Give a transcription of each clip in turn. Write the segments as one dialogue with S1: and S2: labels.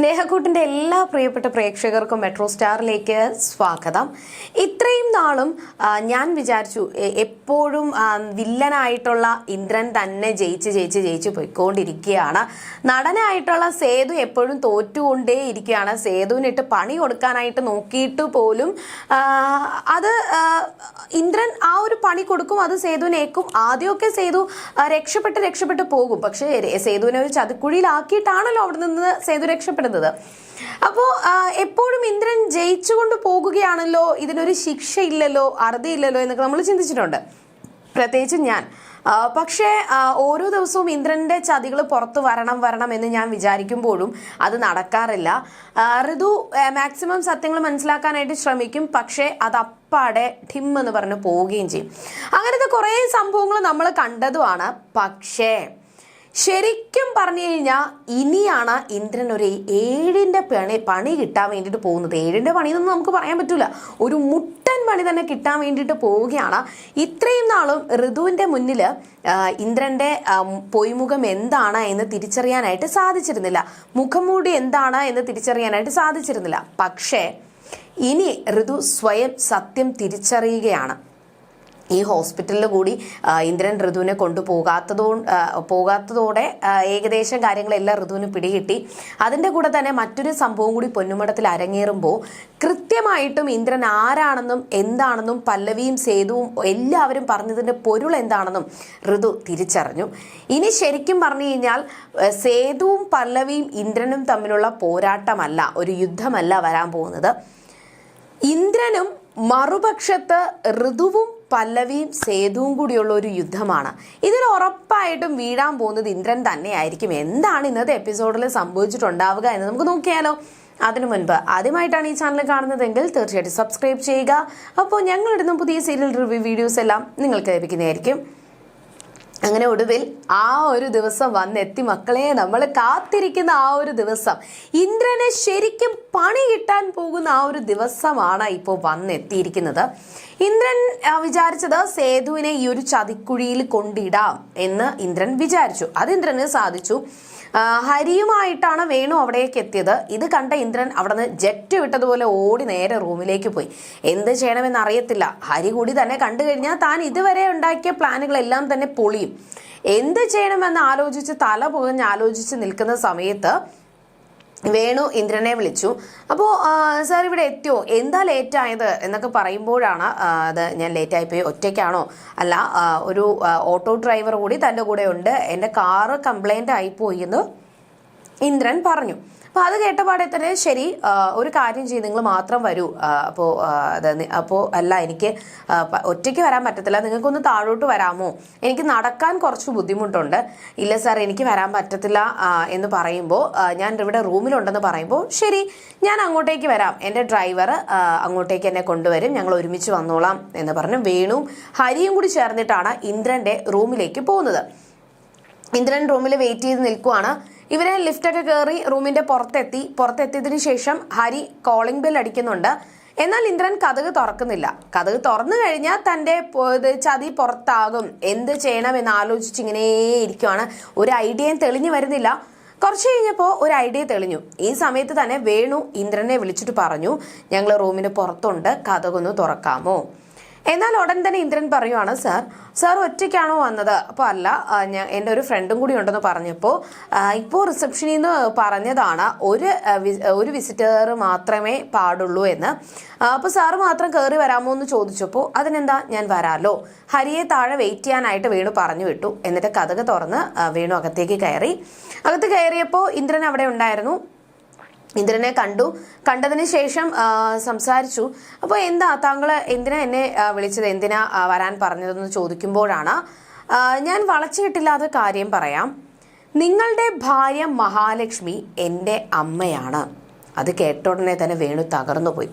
S1: സ്നേഹക്കൂട്ടിന്റെ എല്ലാ പ്രിയപ്പെട്ട പ്രേക്ഷകർക്കും മെട്രോ സ്റ്റാറിലേക്ക് സ്വാഗതം. ഇത്രയും നാളും ഞാൻ വിചാരിച്ചു എപ്പോഴും വില്ലനായിട്ടുള്ള ഇന്ദ്രൻ തന്നെ ജയിച്ച് ജയിച്ച് ജയിച്ച് പോയിക്കൊണ്ടിരിക്കുകയാണ്. നടനായിട്ടുള്ള സേതു എപ്പോഴും തോറ്റുകൊണ്ടേ ഇരിക്കുകയാണ് സേതുവിനിട്ട് പണി കൊടുക്കാനായിട്ട് നോക്കിയിട്ട് പോലും അത് ഇന്ദ്രൻ ആ ഒരു പണി കൊടുക്കും അത് സേതുവിനേക്കും ആദ്യമൊക്കെ സേതു രക്ഷപ്പെട്ട് രക്ഷപ്പെട്ട് പോകും. പക്ഷേ സേതുവിനെ ഒരു ചതിക്കുഴിയിലാക്കിയിട്ടാണല്ലോ അവിടെ നിന്ന് സേതു രക്ഷപ്പെടുന്നത്. അപ്പോൾ എപ്പോഴും ഇന്ദ്രൻ ജയിച്ചുകൊണ്ട് പോകുകയാണല്ലോ? ഇതിനൊരു ശിക്ഷയില്ലല്ലോ? അറുതിയില്ലല്ലോ എന്നൊക്കെ നമ്മൾ ചിന്തിച്ചിട്ടുണ്ട്. പ്രത്യേകിച്ച് ഞാൻ. പക്ഷേ ഓരോ ദിവസവും ഇന്ദ്രന്റെ ചതികൾ പുറത്ത് വരണം വരണം എന്ന് ഞാൻ വിചാരിക്കുമ്പോഴും അത് നടക്കാറില്ല. ഋതു മാക്സിമം സത്യങ്ങൾ മനസ്സിലാക്കാനായിട്ട് ശ്രമിക്കും. പക്ഷേ അത് അപ്പാടെ ടിം എന്ന് പറഞ്ഞ് പോവുകയും ചെയ്യും. അങ്ങനത്തെ കുറേ സംഭവങ്ങൾ നമ്മൾ കണ്ടതുമാണ്. പക്ഷേ ശരിക്കും പറഞ്ഞു കഴിഞ്ഞാൽ ഇനിയാണ് ഇന്ദ്രൻ ഒരു ഏഴിന്റെ പണി പണി കിട്ടാൻ വേണ്ടിയിട്ട് പോകുന്നത്. ഏഴിന്റെ പണി എന്നൊന്നും നമുക്ക് പറയാൻ പറ്റില്ല ഒരു മുട്ടൻ പണി തന്നെ കിട്ടാൻ വേണ്ടിയിട്ട് പോവുകയാണ്. ഇത്രയും നാളും ഋതുവിന്റെ മുന്നിൽ ഇന്ദ്രന്റെ പൊയ്മുഖം എന്താണ് എന്ന് തിരിച്ചറിയാനായിട്ട് സാധിച്ചിരുന്നില്ല. മുഖംമൂടി എന്താണ് എന്ന് തിരിച്ചറിയാനായിട്ട് സാധിച്ചിരുന്നില്ല. പക്ഷേ ഇനി ഋതു സ്വയം സത്യം തിരിച്ചറിയുകയാണ്. ഈ ഹോസ്പിറ്റലിൽ കൂടി ഇന്ദ്രൻ ഋതുവിനെ കൊണ്ടുപോകാത്തതോ പോകാത്തതോടെ ഏകദേശം കാര്യങ്ങളെല്ലാം ഋതുവിന് പിടികിട്ടി. അതിന്റെ കൂടെ തന്നെ മറ്റൊരു സംഭവം കൂടി പൊന്നുമടത്തിൽ അരങ്ങേറുമ്പോൾ കൃത്യമായിട്ടും ഇന്ദ്രൻ ആരാണെന്നും എന്താണെന്നും പല്ലവിയും സേതുവും എല്ലാവരും പറഞ്ഞതിന്റെ പൊരുൾ എന്താണെന്നും ഋതു തിരിച്ചറിഞ്ഞു. ഇനി ശരിക്കും പറഞ്ഞു കഴിഞ്ഞാൽ സേതുവും പല്ലവിയും ഇന്ദ്രനും തമ്മിലുള്ള പോരാട്ടമല്ല ഒരു യുദ്ധമല്ല വരാൻ പോകുന്നത്. ഇന്ദ്രനും മറുപക്ഷത്ത് ഋതുവും പല്ലവിയും സേതുവും കൂടിയുള്ള ഒരു യുദ്ധമാണ്. ഇതിൽ ഉറപ്പായിട്ടും വീഴാൻ പോകുന്നത് ഇന്ദ്രൻ തന്നെയായിരിക്കും. എന്താണ് ഇന്നത്തെ എപ്പിസോഡിൽ സംഭവിച്ചിട്ടുണ്ടാവുക എന്ന് നമുക്ക് നോക്കിയാലോ? അതിനു മുൻപ് ആദ്യമായിട്ടാണ് ഈ ചാനൽ കാണുന്നതെങ്കിൽ തീർച്ചയായിട്ടും സബ്സ്ക്രൈബ് ചെയ്യുക. അപ്പോൾ ഞങ്ങളിടുന്ന പുതിയ സീരിയൽ റിവ്യൂ വീഡിയോസ് എല്ലാം നിങ്ങൾക്ക് ലഭിക്കുന്നതായിരിക്കും. അങ്ങനെ ഒടുവിൽ ആ ഒരു ദിവസം വന്നെത്തി. മക്കളെ നമ്മൾ കാത്തിരിക്കുന്ന ആ ഒരു ദിവസം. ഇന്ദ്രനെ ശരിക്കും പണി കിട്ടാൻ പോകുന്ന ആ ഒരു ദിവസമാണ് ഇപ്പോൾ വന്നെത്തിയിരിക്കുന്നത്. ഇന്ദ്രൻ വിചാരിച്ചത് സേതുവിനെ ഈ ഒരു ചതിക്കുഴിയിൽ കൊണ്ടിടാം എന്ന് ഇന്ദ്രൻ വിചാരിച്ചു. അത് ഇന്ദ്രന് സാധിച്ചു. ഹരിയുമായിട്ടാണ് വേണു അവിടേക്ക് എത്തിയത്. ഇത് കണ്ട ഇന്ദ്രൻ അവിടെ നിന്ന് ജെറ്റ് വിട്ടതുപോലെ ഓടി നേരെ റൂമിലേക്ക് പോയി. എന്ത് ചെയ്യണമെന്ന് അറിയത്തില്ല. ഹരി കൂടി തന്നെ കണ്ടു കഴിഞ്ഞാൽ താൻ ഇതുവരെ ഉണ്ടാക്കിയ പ്ലാനുകളെല്ലാം തന്നെ പൊളിയും. എന്ത് ചെയ്യണമെന്ന് ആലോചിച്ച് തല പുകഞ്ഞ് ആലോചിച്ച് നിൽക്കുന്ന സമയത്ത് വേണു ഇന്ദ്രനെ വിളിച്ചു. അപ്പോൾ സാർ ഇവിടെ എത്തിയോ? എന്താ ലേറ്റായത്? എന്നൊക്കെ പറയുമ്പോഴാണ് അത് ഞാൻ ലേറ്റായിപ്പോയി. ഒറ്റയ്ക്കാണോ? അല്ല ഒരു ഓട്ടോ ഡ്രൈവർ കൂടി തന്റെ കൂടെ ഉണ്ട്. എന്റെ കാറ് കംപ്ലൈന്റ് ആയിപ്പോയി എന്ന് ഇന്ദ്രൻ പറഞ്ഞു. അപ്പോൾ അത് കേട്ടപാടെ തന്നെ ശരി ഒരു കാര്യം ചെയ്യും നിങ്ങൾ മാത്രം വരൂ. അപ്പോൾ അപ്പോൾ അല്ല എനിക്ക് ഒറ്റയ്ക്ക് വരാൻ പറ്റത്തില്ല. നിങ്ങൾക്കൊന്ന് താഴോട്ട് വരാമോ? എനിക്ക് നടക്കാൻ കുറച്ച് ബുദ്ധിമുട്ടുണ്ട്. ഇല്ല സാർ എനിക്ക് വരാൻ പറ്റത്തില്ല എന്ന് പറയുമ്പോൾ ഞാൻ ഇവിടെ റൂമിലുണ്ടെന്ന് പറയുമ്പോൾ ശരി ഞാൻ അങ്ങോട്ടേക്ക് വരാം. എന്റെ ഡ്രൈവർ അങ്ങോട്ടേക്ക് എന്നെ കൊണ്ടുവരും. ഞങ്ങൾ ഒരുമിച്ച് വന്നോളാം എന്ന് പറഞ്ഞ് വേണുവും ഹരിയും കൂടി ചേർന്നിട്ടാണ് ഇന്ദ്രന്റെ റൂമിലേക്ക് പോകുന്നത്. ഇന്ദ്രൻ റൂമിൽ വെയിറ്റ് ചെയ്ത് നിൽക്കുവാണ്. ഇവരെ ലിഫ്റ്റൊക്കെ കയറി റൂമിന്റെ പുറത്തെത്തി. പുറത്തെത്തിയതിനു ശേഷം ഹരി കോളിംഗ് ബെൽ അടിക്കുന്നുണ്ട്. എന്നാൽ ഇന്ദ്രൻ കഥക് തുറക്കുന്നില്ല. കഥക് തുറന്നു കഴിഞ്ഞാൽ ഇത് ചതി പുറത്താകും. എന്ത് ചെയ്യണം എന്ന് ആലോചിച്ച് ഇങ്ങനെ ഇരിക്കുവാണ്. ഒരു ഐഡിയയും തെളിഞ്ഞു വരുന്നില്ല. കുറച്ച് കഴിഞ്ഞപ്പോൾ ഒരു ഐഡിയ തെളിഞ്ഞു. ഈ സമയത്ത് തന്നെ വേണു ഇന്ദ്രനെ വിളിച്ചിട്ട് പറഞ്ഞു ഞങ്ങൾ റൂമിന് പുറത്തുണ്ട്. കഥകൊന്ന് തുറക്കാമോ? എന്നാൽ ഉടൻ തന്നെ ഇന്ദ്രൻ പറയുവാണ് സാർ സാർ ഒറ്റയ്ക്കാണോ വന്നത്? അപ്പോൾ അല്ല ഞാൻ എന്റെ ഒരു ഫ്രണ്ടും കൂടി ഉണ്ടെന്ന് പറഞ്ഞപ്പോൾ ഇപ്പോൾ റിസപ്ഷനിൽ നിന്ന് പറഞ്ഞതാണ് ഒരു ഒരു വിസിറ്റർ മാത്രമേ പാടുള്ളൂ എന്ന്. അപ്പോൾ സാറ് മാത്രം കയറി വരാമോ എന്ന് ചോദിച്ചപ്പോൾ അതിനെന്താ? ഞാൻ വരാമല്ലോ ഹരിയെ താഴെ വെയിറ്റ് ചെയ്യാനായിട്ട് വേണു പറഞ്ഞു വിട്ടു. എന്നിട്ട് കഥക തുറന്ന് വേണു അകത്തേക്ക് കയറി. അകത്ത് കയറിയപ്പോൾ ഇന്ദ്രൻ അവിടെ ഉണ്ടായിരുന്നു. ഇന്ദ്രനെ കണ്ടു. കണ്ടതിന് ശേഷം സംസാരിച്ചു. അപ്പോൾ എന്താ താങ്കൾ എന്തിനാ എന്നെ വിളിച്ചത്? എന്തിനാ വരാൻ പറഞ്ഞതെന്ന് ചോദിക്കുമ്പോഴാണ് ഞാൻ വളച്ചുകെട്ടില്ലാത്ത കാര്യം പറയാം. നിങ്ങളുടെ ഭാര്യ മഹാലക്ഷ്മി എന്റെ അമ്മയാണ്. അത് കേട്ട ഉടനെ തന്നെ വേണു തകർന്നു പോയി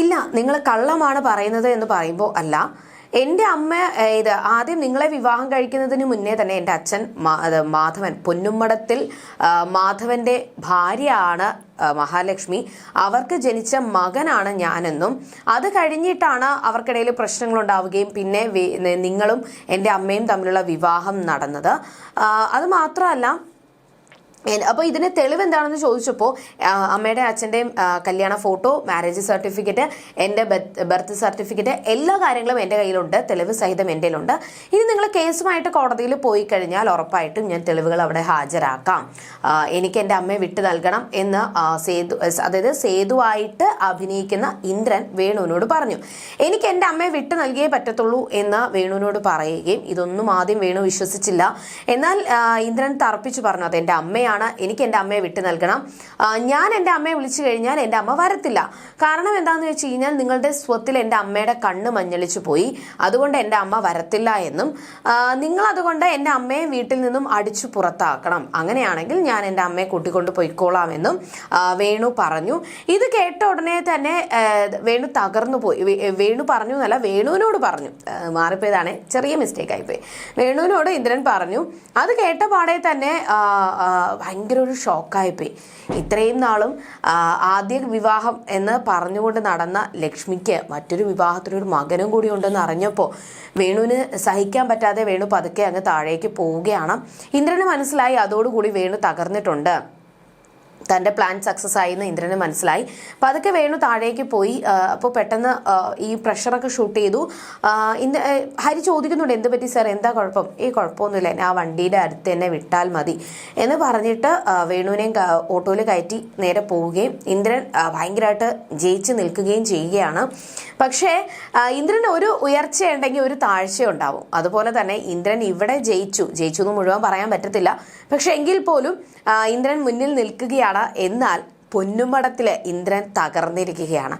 S1: ഇല്ല നിങ്ങൾ കള്ളമാണ് പറയുന്നത് എന്ന് പറയുമ്പോൾ അല്ല എന്റെ അമ്മ ഇത് ആദ്യം നിങ്ങളെ വിവാഹം കഴിക്കുന്നതിന് മുന്നേ തന്നെ എന്റെ അച്ഛൻ മാധവൻ പൊന്നുമ്മടത്തിൽ മാധവന്റെ ഭാര്യയാണ് മഹാലക്ഷ്മി. അവർക്ക് ജനിച്ച മകനാണ് ഞാനെന്നും. അത് കഴിഞ്ഞിട്ടാണ് അവർക്കിടയിൽ പ്രശ്നങ്ങൾ ഉണ്ടാവുകയും പിന്നെ നിങ്ങളും എന്റെ അമ്മയും തമ്മിലുള്ള വിവാഹം നടന്നത്. അത് മാത്രമല്ല അപ്പോൾ ഇതിന് തെളിവ് എന്താണെന്ന് ചോദിച്ചപ്പോൾ അമ്മയുടെ അച്ഛന്റെയും കല്യാണ ഫോട്ടോ മാരേജ് സർട്ടിഫിക്കറ്റ് എന്റെ ബർത്ത് സർട്ടിഫിക്കറ്റ് എല്ലാ കാര്യങ്ങളും എന്റെ കയ്യിലുണ്ട്. തെളിവ് സഹിതം എന്റെ കയ്യിലുണ്ട് ഇനി നിങ്ങൾ കേസുമായിട്ട് കോടതിയിൽ പോയി കഴിഞ്ഞാൽ ഉറപ്പായിട്ടും ഞാൻ തെളിവുകൾ അവിടെ ഹാജരാക്കാം. എനിക്ക് എന്റെ അമ്മയെ വിട്ടു നൽകണം എന്ന് സേതു അതായത് സേതുവായിട്ട് അഭിനയിക്കുന്ന ഇന്ദ്രൻ വേണുവിനോട് പറഞ്ഞു. എനിക്ക് എന്റെ അമ്മയെ വിട്ടു നൽകിയേ പറ്റത്തുള്ളൂ എന്ന് വേണുവിനോട് പറയുകയും ഇതൊന്നും ആദ്യം വേണു വിശ്വസിച്ചില്ല. എന്നാൽ ഇന്ദ്രൻ തർപ്പിച്ചു പറഞ്ഞു അത് എന്റെ അമ്മയാണ് എനിക്ക് എന്റെ അമ്മയെ വിട്ടു നൽകണം. ഞാൻ എന്റെ അമ്മയെ വിളിച്ചു കഴിഞ്ഞാൽ എന്റെ അമ്മ വരത്തില്ല. കാരണം എന്താണെന്ന് വെച്ച് കഴിഞ്ഞാൽ നിങ്ങളുടെ സ്വത്തിൽ എന്റെ അമ്മയുടെ കണ്ണ് മഞ്ഞളിച്ചു പോയി. അതുകൊണ്ട് എന്റെ അമ്മ വരത്തില്ല എന്നും നിങ്ങൾ അതുകൊണ്ട് എന്റെ അമ്മയെ വീട്ടിൽ നിന്നും അടിച്ചു പുറത്താക്കണം. അങ്ങനെയാണെങ്കിൽ ഞാൻ എന്റെ അമ്മയെ കൂട്ടിക്കൊണ്ട് പോയിക്കോളാം എന്നും വേണു പറഞ്ഞു. ഇത് കേട്ട ഉടനെ തന്നെ വേണു തകർന്നു പോയി. വേണു പറഞ്ഞു എന്നല്ല വേണുവിനോട് പറഞ്ഞു. മാറിപ്പോയതാണ് ചെറിയ മിസ്റ്റേക്ക് ആയിപ്പോയി. വേണുവിനോട് ഇന്ദ്രൻ പറഞ്ഞു അത് കേട്ട പാടെ തന്നെ ഭയങ്കര ഒരു ഷോക്കായിപ്പോയി. ഇത്രയും നാളും ആദ്യ വിവാഹം എന്ന് പറഞ്ഞുകൊണ്ട് നടന്ന ലക്ഷ്മിക്ക് മറ്റൊരു വിവാഹത്തിനൊരു മകനും കൂടി ഉണ്ടെന്ന് അറിഞ്ഞപ്പോൾ വേണുവിന് സഹിക്കാൻ പറ്റാതെ വേണു പതുക്കെ അങ്ങ് താഴേക്ക് പോവുകയാണ്. ഇന്ദ്രന് മനസ്സിലായി അതോടുകൂടി വേണു തകർന്നിട്ടുണ്ട്. തന്റെ പ്ലാൻ സക്സസ് ആയി എന്ന് ഇന്ദ്രന് മനസ്സിലായി. അപ്പം അതൊക്കെ വേണു താഴേക്ക് പോയി അപ്പോൾ പെട്ടെന്ന് ഈ പ്രഷറൊക്കെ ഷൂട്ട് ചെയ്തു. ഇന്ന് ഹരി ചോദിക്കുന്നുണ്ട് എന്ത് പറ്റി സാർ എന്താ കുഴപ്പം? ഈ കുഴപ്പമൊന്നുമില്ല എന്നെ ആ വണ്ടിയുടെ അടുത്ത് തന്നെ വിട്ടാൽ മതി. എന്ന് പറഞ്ഞിട്ട് വേണുവിനെയും ഓട്ടോയിൽ കയറ്റി നേരെ പോവുകയും ഇന്ദ്രൻ ഭയങ്കരമായിട്ട് ജയിച്ച് നിൽക്കുകയും ചെയ്യുകയാണ്. പക്ഷേ ഇന്ദ്രൻ ഒരു ഉയർച്ചയുണ്ടെങ്കിൽ ഒരു താഴ്ച ഉണ്ടാവും. അതുപോലെ തന്നെ ഇന്ദ്രൻ ഇവിടെ ജയിച്ചു. ജയിച്ചു എന്ന് മുഴുവൻ പറയാൻ പറ്റത്തില്ല. പക്ഷെ എങ്കിൽ പോലും ഇന്ദ്രൻ മുന്നിൽ നിൽക്കുകയാണ്. എന്നാൽ പൊന്നുമടത്തിൽ ഇന്ദ്രൻ തകർന്നിരിക്കുകയാണ്.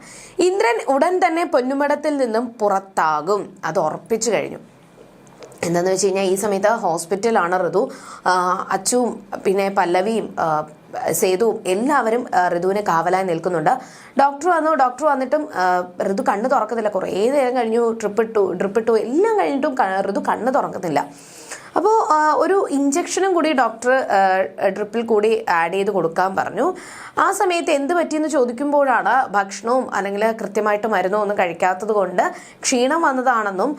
S1: ഇന്ദ്രൻ ഉടൻ തന്നെ പൊന്നുമടത്തിൽ നിന്നും പുറത്താകും. അത് ഉറപ്പിച്ചു കഴിഞ്ഞു. എന്താന്ന് വെച്ച് കഴിഞ്ഞാൽ ഈ സമയത്ത് ഹോസ്പിറ്റലാണ് ഋതു. അച്ചുവും പിന്നെ പല്ലവിയും സേതുവും എല്ലാവരും ഋതുവിനെ കാവലായി നിൽക്കുന്നുണ്ട്. ഡോക്ടർ വന്നു. ഡോക്ടർ വന്നിട്ടും ഋതു കണ്ണ് തുറക്കത്തില്ല. കുറേ നേരം കഴിഞ്ഞു. ട്രിപ്പ് ഇട്ടു ഡ്രിപ്പ് ഇട്ടു. എല്ലാം കഴിഞ്ഞിട്ടും ഋതു കണ്ണ് തുറക്കുന്നില്ല അപ്പോൾ ഒരു ഇഞ്ചക്ഷനും കൂടി ഡോക്ടർ ഡ്രിപ്പിൽ കൂടി ആഡ് ചെയ്ത് കൊടുക്കാൻ പറഞ്ഞു. ആ സമയത്ത് എന്ത് പറ്റിയെന്ന് ചോദിക്കുമ്പോഴാണ് ഭക്ഷണവും അല്ലെങ്കിൽ കൃത്യമായിട്ട് മരുന്നോ ഒന്നും കഴിക്കാത്തത് കൊണ്ട് ക്ഷീണം വന്നതാണെന്നും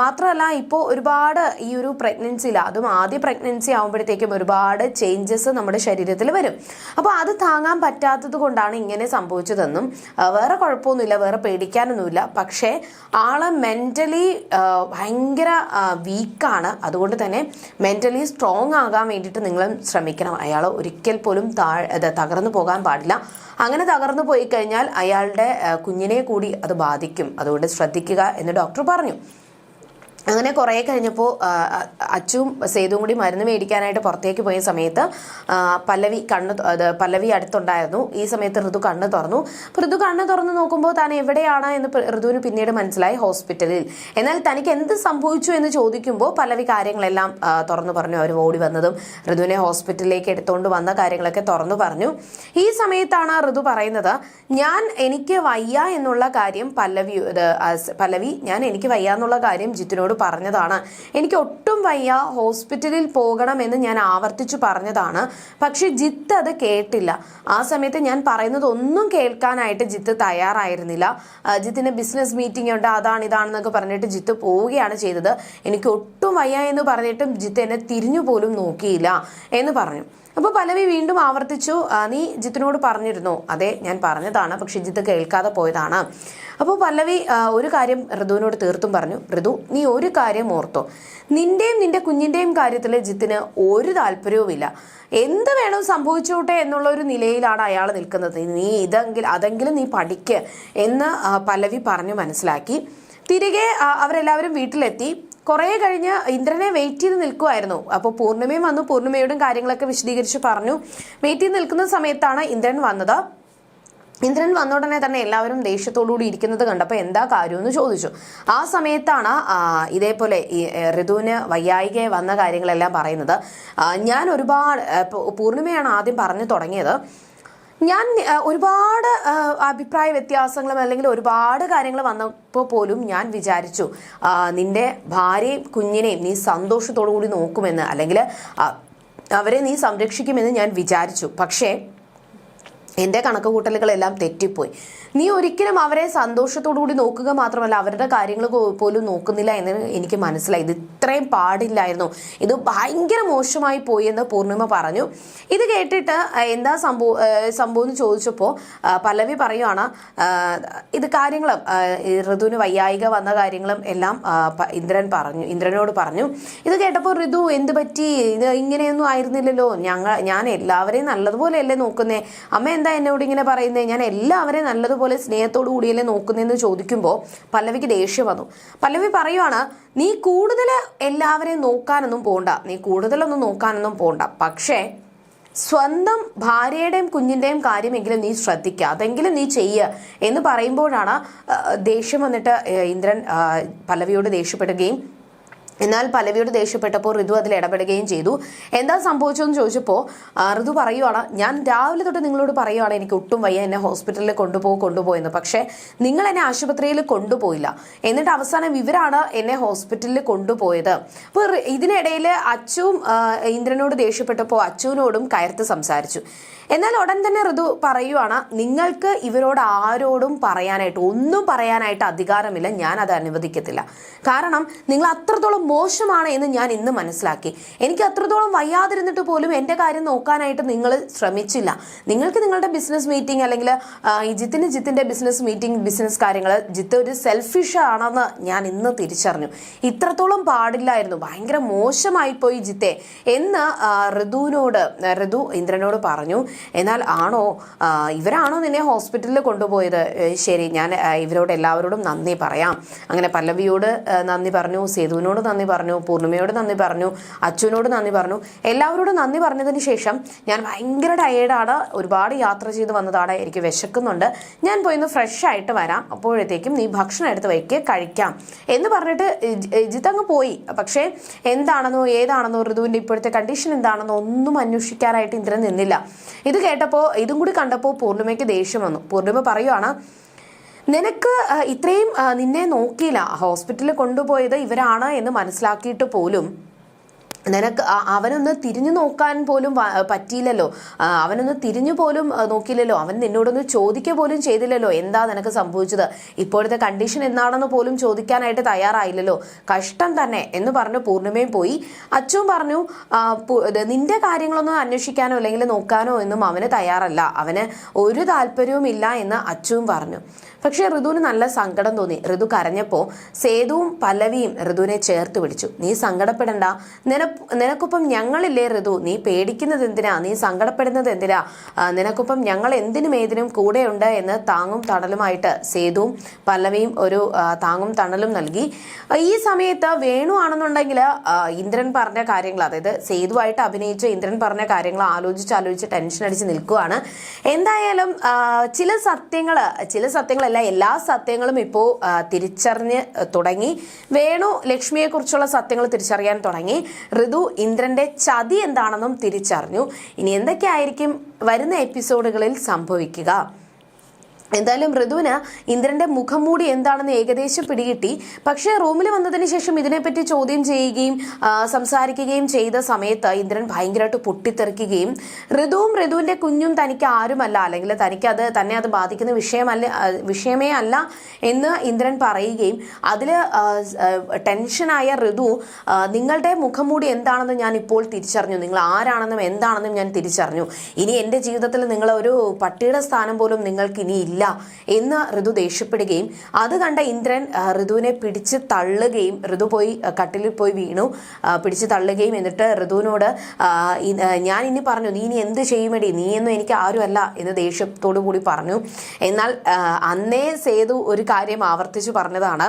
S1: മാത്രമല്ല ഇപ്പോൾ ഒരുപാട് ഈ ഒരു പ്രഗ്നൻസിയിൽ അതും ആദ്യ പ്രഗ്നൻസി ആകുമ്പോഴത്തേക്കും ഒരുപാട് ചേഞ്ചസ് നമ്മുടെ ശരീരത്തിൽ വരും. അപ്പോൾ അത് താങ്ങാൻ പറ്റാത്തത് കൊണ്ടാണ് ഇങ്ങനെ സംഭവിച്ചതെന്നും വേറെ കുഴപ്പമൊന്നുമില്ല വേറെ പേടിക്കാനൊന്നുമില്ല. പക്ഷേ ആൾ മെന്റലി ഭയങ്കര വീക്കാണ് അതുകൊണ്ട് തന്നെ മെന്റലി സ്ട്രോങ് ആകാൻ വേണ്ടിയിട്ട് നിങ്ങൾ ശ്രമിക്കണം. അയാൾ ഒരിക്കൽ പോലും താഴ് തകർന്നു പോകാൻ പാടില്ല. അങ്ങനെ തകർന്നു പോയി കഴിഞ്ഞാൽ അയാളുടെ കുഞ്ഞിനെ കൂടി അത് ബാധിക്കും. അതുകൊണ്ട് ശ്രദ്ധിക്കുക എന്ന് ഡോക്ടർ പറഞ്ഞു. അങ്ങനെ കുറേ കഴിഞ്ഞപ്പോൾ അച്ചും സേതുവും കൂടി മരുന്ന് മേടിക്കാനായിട്ട് പുറത്തേക്ക് പോയ സമയത്ത് പല്ലവി കണ്ണ് പല്ലവി അടുത്തുണ്ടായിരുന്നു. ഈ സമയത്ത് ഋതു കണ്ണ് തുറന്നു. അപ്പോൾ ഋതു കണ്ണ് തുറന്ന് നോക്കുമ്പോൾ താൻ എവിടെയാണ് എന്ന് ഋതുവിന് പിന്നീട് മനസ്സിലായി ഹോസ്പിറ്റലിൽ. എന്നാൽ തനിക്ക് എന്ത് സംഭവിച്ചു എന്ന് ചോദിക്കുമ്പോൾ പല്ലവി കാര്യങ്ങളെല്ലാം തുറന്നു പറഞ്ഞു. അവർ ഓടി വന്നതും ഋതുവിനെ ഹോസ്പിറ്റലിലേക്ക് എടുത്തുകൊണ്ട് വന്ന കാര്യങ്ങളൊക്കെ തുറന്നു പറഞ്ഞു. ഈ സമയത്താണ് ഋതു പറയുന്നത് ഞാൻ എനിക്ക് വയ്യ എന്നുള്ള കാര്യം പല്ലവി പല്ലവി ഞാൻ എനിക്ക് വയ്യ എന്നുള്ള കാര്യം ജിത്തിനോട് പറഞ്ഞതാണ്. എനിക്ക് ഒട്ടും വയ്യ ഹോസ്പിറ്റലിൽ പോകണമെന്ന് ഞാൻ ആവർത്തിച്ചു പറഞ്ഞതാണ്. പക്ഷെ ജിത്ത് അത് കേട്ടില്ല. ആ സമയത്ത് ഞാൻ പറയുന്നത് ഒന്നും കേൾക്കാനായിട്ട് ജിത്ത് തയ്യാറായിരുന്നില്ല. ജിത്തിന് ബിസിനസ് മീറ്റിംഗ് ഉണ്ട് അതാണ് ഇതാണെന്നൊക്കെ പറഞ്ഞിട്ട് ജിത്ത് പോവുകയാണ് ചെയ്തത്. എനിക്ക് ഒട്ടും വയ്യ എന്ന് പറഞ്ഞിട്ടും ജിത്ത് എന്നെ തിരിഞ്ഞു പോലും നോക്കിയില്ല എന്ന് പറഞ്ഞു. അപ്പോൾ പലവി വീണ്ടും ആവർത്തിച്ചു. നീ ജിത്തിനോട് പറഞ്ഞിരുന്നു. അതെ ഞാൻ പറഞ്ഞതാണ്. പക്ഷെ ജിത്ത് കേൾക്കാതെ പോയതാണ്. അപ്പോൾ പല്ലവി ഒരു കാര്യം ഋതുവിനോട് തീർത്തും പറഞ്ഞു. ഋതു നീ ഒരു കാര്യം ഓർത്തോ. നിന്റെയും നിന്റെ കുഞ്ഞിന്റെയും കാര്യത്തിൽ ജിത്തിന് ഒരു താല്പര്യവുമില്ല. എന്ത് വേണം സംഭവിച്ചോട്ടെ എന്നുള്ള ഒരു നിലയിലാണ് അയാൾ നിൽക്കുന്നത്. നീ ഇതെങ്കിൽ അതെങ്കിലും നീ പഠിക്ക് എന്ന് പല്ലവി പറഞ്ഞു മനസ്സിലാക്കി. തിരികെ അവരെല്ലാവരും വീട്ടിലെത്തി. കുറേ കഴിഞ്ഞ് ഇന്ദ്രനെ വെയിറ്റ് ചെയ്ത് നിൽക്കുമായിരുന്നു അപ്പോൾ പൂർണിമയും വന്നു. പൂർണിമയോടും കാര്യങ്ങളൊക്കെ വിശദീകരിച്ച് പറഞ്ഞു. വെയിറ്റ് ചെയ്ത് നിൽക്കുന്ന സമയത്താണ് ഇന്ദ്രൻ വന്നത്. ഇന്ദ്രൻ വന്ന ഉടനെ തന്നെ എല്ലാവരും ദേഷ്യത്തോടുകൂടി ഇരിക്കുന്നത് കണ്ടപ്പോൾ എന്താ കാര്യമെന്ന് ചോദിച്ചു. ആ സമയത്താണ് ഇതേപോലെ ഋതുവിന് വയ്യായികയെ വന്ന കാര്യങ്ങളെല്ലാം പറയുന്നത്. ഞാൻ ഒരുപാട് പൂർണിമയാണ് ആദ്യം പറഞ്ഞു തുടങ്ങിയത്. ഞാൻ ഒരുപാട് അഭിപ്രായ വ്യത്യാസങ്ങളും അല്ലെങ്കിൽ ഒരുപാട് കാര്യങ്ങൾ വന്നപ്പോൾ പോലും ഞാൻ വിചാരിച്ചു നിന്റെ ഭാര്യയും കുഞ്ഞിനെയും നീ സന്തോഷത്തോടു കൂടി നോക്കുമെന്ന് അല്ലെങ്കിൽ അവരെ നീ സംരക്ഷിക്കുമെന്ന് ഞാൻ വിചാരിച്ചു. പക്ഷേ എന്റെ കണക്കുകൂട്ടലുകളെല്ലാം തെറ്റിപ്പോയി. നീ ഒരിക്കലും അവരെ സന്തോഷത്തോടു കൂടി നോക്കുക മാത്രമല്ല അവരുടെ കാര്യങ്ങൾ പോലും നോക്കുന്നില്ല എന്ന് എനിക്ക് മനസ്സിലായി. ഇത് ഇത്രയും പാടില്ലായിരുന്നു. ഇത് ഭയങ്കര മോശമായി പോയി എന്ന് പൂർണിമ പറഞ്ഞു. ഇത് കേട്ടിട്ട് എന്താ സംഭവം സംഭവം എന്ന് ചോദിച്ചപ്പോൾ പല്ലവി പറയുവാണ് ഇത് കാര്യങ്ങളും ഋതുവിന് വയ്യായിക വന്ന കാര്യങ്ങളും എല്ലാം ഇന്ദ്രൻ പറഞ്ഞു ഇന്ദ്രനോട് പറഞ്ഞു. ഇത് കേട്ടപ്പോൾ ഋതു എന്ത് പറ്റി? ഇത് ഇങ്ങനെയൊന്നും ആയിരുന്നില്ലല്ലോ. ഞങ്ങൾ ഞാൻ എല്ലാവരെയും നല്ലതുപോലെയല്ലേ നോക്കുന്നേ. അമ്മ എന്താ എന്നോട് ഇങ്ങനെ പറയുന്നത് ഞാൻ എല്ലാവരെയും നല്ലതുപോലെ സ്നേഹത്തോടു കൂടിയല്ലേ നോക്കുന്നതെന്ന് ചോദിക്കുമ്പോൾ പല്ലവിക്ക് ദേഷ്യം വന്നു. പല്ലവി പറയുവാണ് നീ കൂടുതൽ എല്ലാവരെയും നോക്കാനൊന്നും പോണ്ട. നീ കൂടുതലൊന്നും നോക്കാനൊന്നും പോണ്ട. പക്ഷേ സ്വന്തം ഭാര്യയുടെയും കുഞ്ഞിന്റെയും കാര്യമെങ്കിലും നീ ശ്രദ്ധിക്കുക. അതെങ്കിലും നീ ചെയ്യുക എന്ന് പറയുമ്പോഴാണ് ദേഷ്യം വന്നിട്ട് ഇന്ദ്രൻ പല്ലവിയോട് ദേഷ്യപ്പെടുകയും എന്നാൽ പലവിയോട് ദേഷ്യപ്പെട്ടപ്പോൾ ഋതു അതിൽ ഇടപെടുകയും ചെയ്തു. എന്താ സംഭവിച്ചതെന്ന് ചോദിച്ചപ്പോൾ ഋതു പറയുവാണ് ഞാൻ രാവിലെ തൊട്ട് നിങ്ങളോട് പറയുവാണ് എനിക്ക് ഒട്ടും വയ്യ എന്നെ ഹോസ്പിറ്റലിൽ കൊണ്ടുപോകും കൊണ്ടുപോയെന്ന്. പക്ഷേ നിങ്ങൾ എന്നെ ആശുപത്രിയിൽ കൊണ്ടുപോയില്ല. എന്നിട്ട് അവസാനം ഇവരാണ് എന്നെ ഹോസ്പിറ്റലിൽ കൊണ്ടുപോയത്. അപ്പോൾ ഇതിനിടയിൽ അച്ചുവും ഇന്ദ്രനോട് ദേഷ്യപ്പെട്ടപ്പോൾ അച്ചുവിനോടും കയർത്ത് സംസാരിച്ചു. എന്നാൽ ഉടൻ തന്നെ ഋതു പറയുവാണ് നിങ്ങൾക്ക് ഇവരോട് ആരോടും പറയാനായിട്ട് ഒന്നും പറയാനായിട്ട് അധികാരമില്ല. ഞാൻ അത് അനുവദിക്കത്തില്ല. കാരണം നിങ്ങൾ അത്രത്തോളം മോശമാണ് എന്ന് ഞാൻ ഇന്ന് മനസ്സിലാക്കി. എനിക്ക് അത്രത്തോളം വയ്യാതിരുന്നിട്ട് പോലും എന്റെ കാര്യം നോക്കാനായിട്ട് നിങ്ങൾ ശ്രമിച്ചില്ല. നിങ്ങൾക്ക് നിങ്ങളുടെ ബിസിനസ് മീറ്റിംഗ് അല്ലെങ്കിൽ ജിത്തിന് ജിത്തിന്റെ ബിസിനസ് മീറ്റിംഗ് ബിസിനസ് കാര്യങ്ങൾ ജിത്ത് ഒരു സെൽഫിഷ് ആണെന്ന് ഞാൻ ഇന്ന് തിരിച്ചറിഞ്ഞു. ഇത്രത്തോളം പാടില്ലായിരുന്നു. ഭയങ്കര മോശമായി പോയി ജിത്തെ എന്ന് ഋതുവിനോട് ഋതു ഇന്ദ്രനോട് പറഞ്ഞു. എന്നാൽ ആണോ? ഇവരാണോ നിന്നെ ഹോസ്പിറ്റലിൽ കൊണ്ടുപോയത്? ശരി ഞാൻ ഇവരോട് എല്ലാവരോടും നന്ദി പറയാം. അങ്ങനെ പല്ലവിയോട് നന്ദി പറഞ്ഞു സേതുവിനോട് നന്ദി പറഞ്ഞു പൂർണിമയോട് നന്ദി പറഞ്ഞു അച്ഛനോട് നന്ദി പറഞ്ഞു. എല്ലാവരോടും നന്ദി പറഞ്ഞതിന് ശേഷം ഞാൻ ഭയങ്കര ടയേർഡാണ് ഒരുപാട് യാത്ര ചെയ്ത് വന്നതാണ്. എനിക്ക് വിശക്കുന്നുണ്ട്. ഞാൻ പോയി ഒന്ന് ഫ്രഷ് ആയിട്ട് വരാം. അപ്പോഴത്തേക്കും നീ ഭക്ഷണം എടുത്ത് വയ്ക്കുക കഴിക്കാം. എന്ന് പറഞ്ഞിട്ട് ജിത്ത് അങ്ങ് പോയി. പക്ഷേ എന്താണെന്നോ ഏതാണെന്നോ ഋതുവിന്റെ ഇപ്പോഴത്തെ കണ്ടീഷൻ എന്താണെന്നോ ഒന്നും അന്വേഷിക്കാനായിട്ട് ഇന്ദ്രൻ നിന്നില്ല. ഇത് കേട്ടപ്പോൾ ഇതും കൂടി കണ്ടപ്പോൾ പൂർണിമയ്ക്ക് ദേഷ്യം വന്നു. പൂർണിമ പറയുവാണ് നിനക്ക് ഇത്രയും നിന്നെ നോക്കിയില്ല. ഹോസ്പിറ്റലിൽ കൊണ്ടുപോയത് ഇവരാണ് എന്ന് മനസ്സിലാക്കിയിട്ട് പോലും നിനക്ക് അവനൊന്ന് തിരിഞ്ഞു നോക്കാൻ പോലും പറ്റിയില്ലല്ലോ. അവനൊന്ന് തിരിഞ്ഞു പോലും നോക്കിയില്ലല്ലോ. അവൻ നിന്നോടൊന്ന് ചോദിക്കുക പോലും ചെയ്തില്ലല്ലോ. എന്താ നിനക്ക് സംഭവിച്ചത്? ഇപ്പോഴത്തെ കണ്ടീഷൻ എന്താണെന്ന് പോലും ചോദിക്കാനായിട്ട് തയ്യാറായില്ലല്ലോ. കഷ്ടം തന്നെ എന്ന് പറഞ്ഞു പൂർണിമയും പോയി. അച്ഛൻ പറഞ്ഞു നിന്റെ കാര്യങ്ങളൊന്നും അന്വേഷിക്കാനോ അല്ലെങ്കിൽ നോക്കാനോ എന്നും അവന് തയ്യാറല്ല. അവന് ഒരു താല്പര്യവും ഇല്ല എന്ന് അച്ഛവും പറഞ്ഞു. പക്ഷേ ഋതുവിന് നല്ല സങ്കടം തോന്നി. ഋതു കരഞ്ഞപ്പോൾ സേതുവും പല്ലവിയും ഋതുവിനെ ചേർത്ത് പിടിച്ചു. നീ സങ്കടപ്പെടണ്ട. നിന നിനക്കൊപ്പം ഞങ്ങളില്ലേ ഋതു നീ പേടിക്കുന്നത് എന്തിനാ? നീ സങ്കടപ്പെടുന്നത് എന്തിനാ? നിനക്കൊപ്പം ഞങ്ങൾ എന്തിനും ഏതിനും കൂടെയുണ്ട് എന്ന് താങ്ങും തണലുമായിട്ട് സേതുവും പല്ലവിയും ഒരു താങ്ങും തണലും നൽകി. ഈ സമയത്ത് വേണു ആണെന്നുണ്ടെങ്കിൽ ഇന്ദ്രൻ പറഞ്ഞ കാര്യങ്ങൾ അതായത് സേതുവായിട്ട് അഭിനയിച്ച ഇന്ദ്രൻ പറഞ്ഞ കാര്യങ്ങൾ ആലോചിച്ച് ആലോചിച്ച് ടെൻഷൻ അടിച്ച് നിൽക്കുകയാണ് എന്തായാലും ചില സത്യങ്ങൾ ചില സത്യങ്ങളല്ല എല്ലാ സത്യങ്ങളും ഇപ്പോൾ തിരിച്ചറിഞ്ഞ് തുടങ്ങി. വേണു ലക്ഷ്മിയെക്കുറിച്ചുള്ള സത്യങ്ങൾ തിരിച്ചറിയാൻ തുടങ്ങി. ഋതു ഇന്ദ്രന്റെ ചതി എന്താണെന്നും തിരിച്ചറിഞ്ഞു. ഇനി എന്തൊക്കെയായിരിക്കും വരുന്ന എപ്പിസോഡുകളിൽ സംഭവിക്കുക? എന്തായാലും ഋതുവിന് ഇന്ദ്രന്റെ മുഖം മൂടി എന്താണെന്ന് ഏകദേശം പിടികിട്ടി. പക്ഷേ റൂമിൽ വന്നതിന് ശേഷം ഇതിനെപ്പറ്റി ചോദ്യം ചെയ്യുകയും സംസാരിക്കുകയും ചെയ്ത സമയത്ത് ഇന്ദ്രൻ ഭയങ്കരമായിട്ട് പൊട്ടിത്തെറിക്കുകയും ഋതുവും ഋതുവിന്റെ കുഞ്ഞും തനിക്ക് ആരുമല്ല അല്ലെങ്കിൽ തനിക്ക് അത് തന്നെ അത് ബാധിക്കുന്ന വിഷയമല്ല വിഷയമേ അല്ല എന്ന് ഇന്ദ്രൻ പറയുകയും അതിൽ ടെൻഷനായ ഋതു നിങ്ങളുടെ മുഖം മൂടി എന്താണെന്ന് ഞാൻ ഇപ്പോൾ തിരിച്ചറിഞ്ഞു. നിങ്ങൾ ആരാണെന്നും എന്താണെന്നും ഞാൻ തിരിച്ചറിഞ്ഞു. ഇനി എന്റെ ജീവിതത്തിൽ നിങ്ങളൊരു പട്ടിയുടെ സ്ഥാനം പോലും നിങ്ങൾക്ക് ഇനി ഇല്ല. എന്ന് ഋതു ദേഷ്യപ്പെടുകയും അത് കണ്ട ഇന്ദ്രൻ ഋതുവിനെ പിടിച്ച് തള്ളുകയും ഋതു പോയി കട്ടിലിൽ പോയി വീണു. പിടിച്ച് തള്ളുകയും എന്നിട്ട് ഋതുവിനോട് ഞാൻ ഇനി പറഞ്ഞു നീ ഇനി എന്ത് ചെയ്യുമടി? നീയൊന്നും എനിക്ക് ആരുമല്ല എന്ന് ദേഷ്യത്തോടു കൂടി പറഞ്ഞു. എന്നാൽ അന്നേ സേതു ഒരു കാര്യം ആവർത്തിച്ചു പറഞ്ഞതാണ്.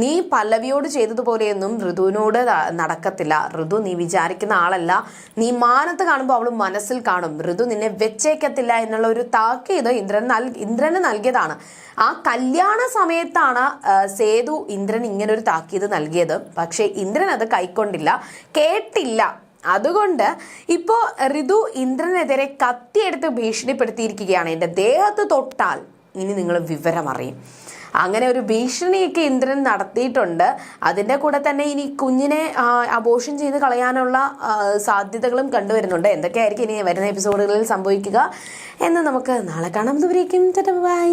S1: നീ പല്ലവിയോട് ചെയ്തതുപോലെയൊന്നും ഋതുവിനോട് നടക്കത്തില്ല. ഋതു നീ വിചാരിക്കുന്ന ആളല്ല. നീ മാനത്ത് കാണുമ്പോൾ അവൾ മനസ്സിൽ കാണും. ഋതു നിന്നെ വെച്ചേക്കത്തില്ല എന്നുള്ള ഒരു താക്കീത് ഇന്ദ്രൻ ഇന്ദ്രന് നൽകിയതാണ്. ആ കല്യാണ സമയത്താണ് സേതു ഇന്ദ്രൻ ഇങ്ങനെ ഒരു താക്കീത് നൽകിയത്. പക്ഷേ ഇന്ദ്രൻ അത് കൈക്കൊണ്ടില്ല. കേട്ടില്ല. അതുകൊണ്ട് ഇപ്പോ ഋതു ഇന്ദ്രനെതിരെ കത്തിയെടുത്ത് ഭീഷണിപ്പെടുത്തിയിരിക്കുകയാണ്. എന്റെ ദേഹത്ത് തൊട്ടാൽ ഇനി നിങ്ങൾ വിവരം അറിയും അങ്ങനെ ഒരു ഭീഷണിയൊക്കെ ഇന്ദ്രൻ നടത്തിയിട്ടുണ്ട്. അതിന്റെ കൂടെ തന്നെ ഇനി കുഞ്ഞിനെ അബോഷൻ ചെയ്ത് കളയാനുള്ള സാധ്യതകളും കണ്ടുവരുന്നുണ്ട്. എന്തൊക്കെയായിരിക്കും ഇനി വരുന്ന എപ്പിസോഡുകളിൽ സംഭവിക്കുക എന്ന് നമുക്ക് നാളെ കാണാം. ദൂരേക്കും ബൈ.